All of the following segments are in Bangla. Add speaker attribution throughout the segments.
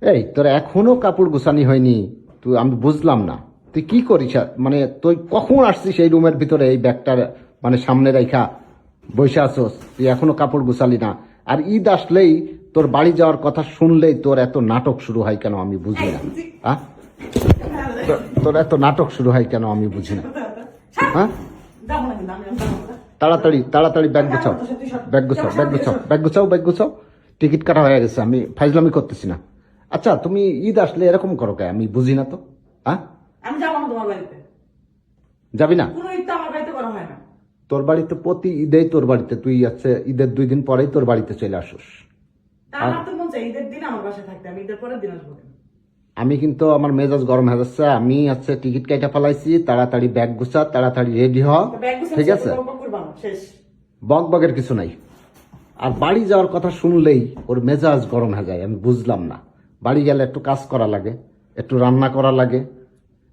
Speaker 1: এই, তোর এখনও কাপড় গোছানি হয়নি। তুই, আমি বুঝলাম না। তুই কি করিস? মানে তুই কখন আসছিস এই রুমের ভিতরে এই ব্যাগটার মানে সামনে রেখা বসে আসোস তুই এখনও কাপড় গোছালি না। আর ঈদ আসলেই তোর বাড়ি যাওয়ার কথা শুনলেই তোর এত নাটক শুরু হয় কেন আমি বুঝি না। হ্যাঁ তোর- এত নাটক শুরু হয় কেন আমি বুঝি না। হ্যাঁ। তাড়াতাড়ি তাড়াতাড়ি ব্যাগ গুছাও। ব্যাগ গুছাও ব্যাগ গুছাও ব্যাগ গুছাও ব্যাগ গুছাও। টিকিট কাটা হয়ে গেছে, আমি ফাইজলামি করতেছি না। আচ্ছা তুমি ঈদ আসলে এরকম করো কে? আমি বুঝি না তো। হ্যাঁ
Speaker 2: আমি যাব না তোমার বাড়িতে।
Speaker 1: যাবি না?
Speaker 2: কোনো ঈদ তো আমার বাড়িতে করা হয় না।
Speaker 1: তোর বাড়িতে প্রতি ঈদেই তোর বাড়িতে। তুই আছে ঈদের দুই দিন পরেই তোর বাড়িতে চলে আসুস।
Speaker 2: আমার তো মন চাই ঈদের দিন আমার বাসায় থাকতে। আমি ঈদের পরের দিন আসব
Speaker 1: আমি কিন্তু আমার মেজাজ গরম হয়ে যাচ্ছে। আমি আছে টিকিট কাইটা ফেলাইছি। তাড়াতাড়ি ব্যাগ গুছা তাড়াতাড়ি রেডি হ। ঠিক আছে? বক বকের কিছু নাই। আর বাড়ি যাওয়ার কথা শুনলেই ওর মেজাজ গরম হয়ে যায়। আমি বুঝলাম না। বাড়ি গেলে একটু কাজ করা লাগে একটু রান্না করা লাগে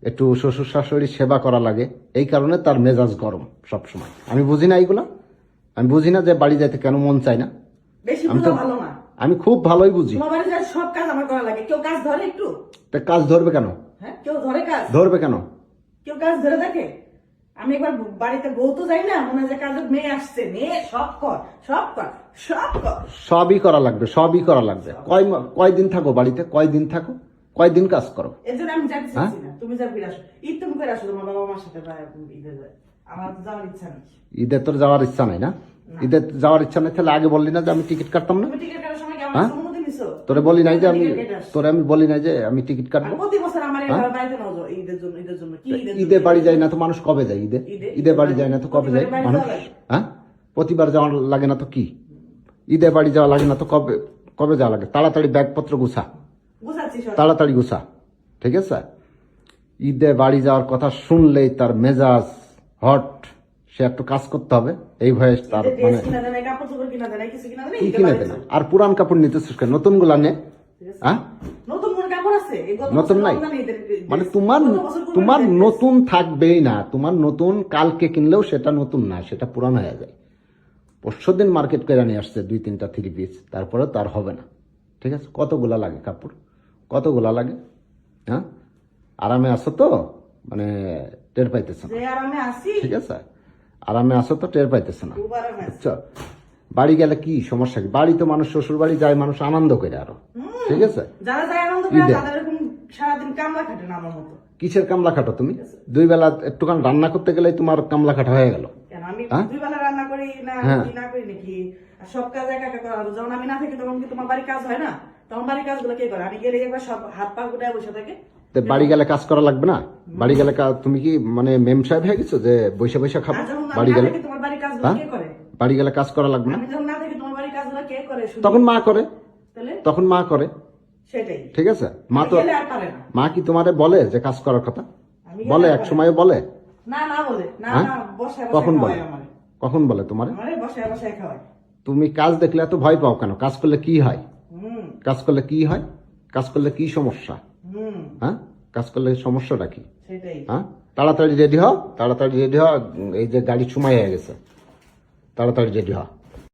Speaker 1: একটু শ্বশুর শাশুড়ির সেবা করা লাগে এই কারণে তার মেজাজ গরম সব সময় আমি বুঝি না এইগুলা? আমি বুঝি না যে বাড়ি যাইতে কেন মন চায় না। আমি তো- আমি খুব ভালোই বুঝি।
Speaker 2: সব কাজ আমার করা লাগে। কেউ কাজ ধরে একটু?
Speaker 1: কাজ ধরবে কেন?
Speaker 2: হ্যাঁ কেউ ধরে কাজ?
Speaker 1: ধরবে কেন?
Speaker 2: কেউ কাজ ধরে থাকে আমি একবার বাড়িতে বউ তো যাই না মনে হয় যে কাজের মেয়ে আসছে। মেয়ে সব কর সব কর সব কর।
Speaker 1: সবই করা লাগবে সবই করা লাগবে। কয় কয়দিন থাকো বাড়িতে? কয়দিন থাকো? কয়দিন কাজ করো?
Speaker 2: এর জন্য আমি যাতে
Speaker 1: হ্যাঁ?
Speaker 2: না। তুমি আসো। ঈদ তুমি করে আসো তোমার বাবা মার সাথে ঈদে আমার তো যাওয়ার ইচ্ছা নেই।
Speaker 1: ঈদে তোর যাওয়ার ইচ্ছা নাই না? ঈদে যাওয়ার ইচ্ছা নাই তাহলে আগে বললি না যে আমি টিকিট কাটতাম না?
Speaker 2: টিকিট কাটার সময়
Speaker 1: হ্যাঁ? তোরে বলি নাই যে আমি। তোরে আমি বলি নাই যে আমি টিকিট কাটবো।
Speaker 2: প্রতি বছর আমার এই
Speaker 1: হ্যাঁ?
Speaker 2: বাড়িতে নজর ঈদের জন্য ঈদের জন্য কি
Speaker 1: ঈদে বাড়ি যায় না তো মানুষ কবে যায় ঈদে?
Speaker 2: ঈদে-
Speaker 1: বাড়ি যায় না তো কবে যায় মানুষ? হ্যাঁ? প্রতিবার যাওয়া লাগে না তো কি? ঈদে বাড়ি যাওয়া লাগে না তো কবে কবে যাওয়া লাগে? তাড়াতাড়ি ব্যাগপত্র গুছা। তাড়াতাড়ি গুছা। ঠিক আছে? ঈদে বাড়ি যাওয়ার কথা শুনলেই তার মেজাজ হট। সে একটু কাজ করতে হবে। এই ভয়ে তার মানে
Speaker 2: ড্রেস কিনা দেয় না,
Speaker 1: কি আর পুরান কাপড় নিতেছিস কেন? নতুনগুলা নে। হ্যাঁ?
Speaker 2: নতুন
Speaker 1: নাই। মানে তোমার তোমার নতুন থাকবেই না। তোমার নতুন কালকে কিনলেও সেটা নতুন না সেটা পুরানো হয়ে যায়। পরশু দিন মার্কেট করে নিয়ে আসছে দুই তিনটা থ্রি পিস তারপরে তার হবে না। ঠিক আছে? কতগুলা লাগে কাপড়? কতগুলা লাগে? হ্যাঁ? আরামে আসো তো? মানে টের পাইতেছ ঠিক আছে? আরামে আসো তো টের পাইতেছ না। বুঝছ? বাড়ি গেলে কি সমস্যা কি? বাড়ি তো মানুষ শ্বশুর বাড়ি যায় মানুষ আনন্দ করে আরও। ঠিক আছে? কিসের কামলা খাটো তুমি? দুই বেলা একটুখান রান্না করতে গেলে তোমার কামলা খাটা হয়ে গেল।
Speaker 2: আমি
Speaker 1: হ্যাঁ?
Speaker 2: দুই বেলা রান্না করি না। কি না করি নাকি? আর সব কাজ একা একা করা যখন আমি না থাকি তখন কি তোমার বাড়ির কাজ না? তখন বাড়ির কাজগুলো কে করে? আমি গেলে একবার সব হাত পা গুটায় বসে থাকে।
Speaker 1: তো বাড়ি গেলে কাজ করা লাগবে না? বাড়ি গেলে তুমি কি মানে মেম সাহেব হয়ে গেছো যে বৈশা বৈশা খাব? বাড়ি গেলে হ্যাঁ? বাড়ি গেলে কাজ করা লাগবে না। তখন মা করে। তখন মা করে।
Speaker 2: সেটাই।
Speaker 1: ঠিক আছে? মা তো মা কি তোমারে বলে যে কাজ করার কথা? বলে এক সময় বলে? হ্যাঁ? কখন বলে? কখন বলে তোমারে? তুমি কাজ দেখলে এত ভয় পাও কেন? কাজ করলে কি হয়? কাজ করলে কি হয়? কাজ করলে কি সমস্যা? হ্যাঁ? কাজ করলে সমস্যাটা কি? হ্যাঁ? তাড়াতাড়ি রেডি হ তাড়াতাড়ি রেডি হ এই যে গাড়ি ছুমাই হয়ে গেছে। তাড়াতাড়ি রেডি হও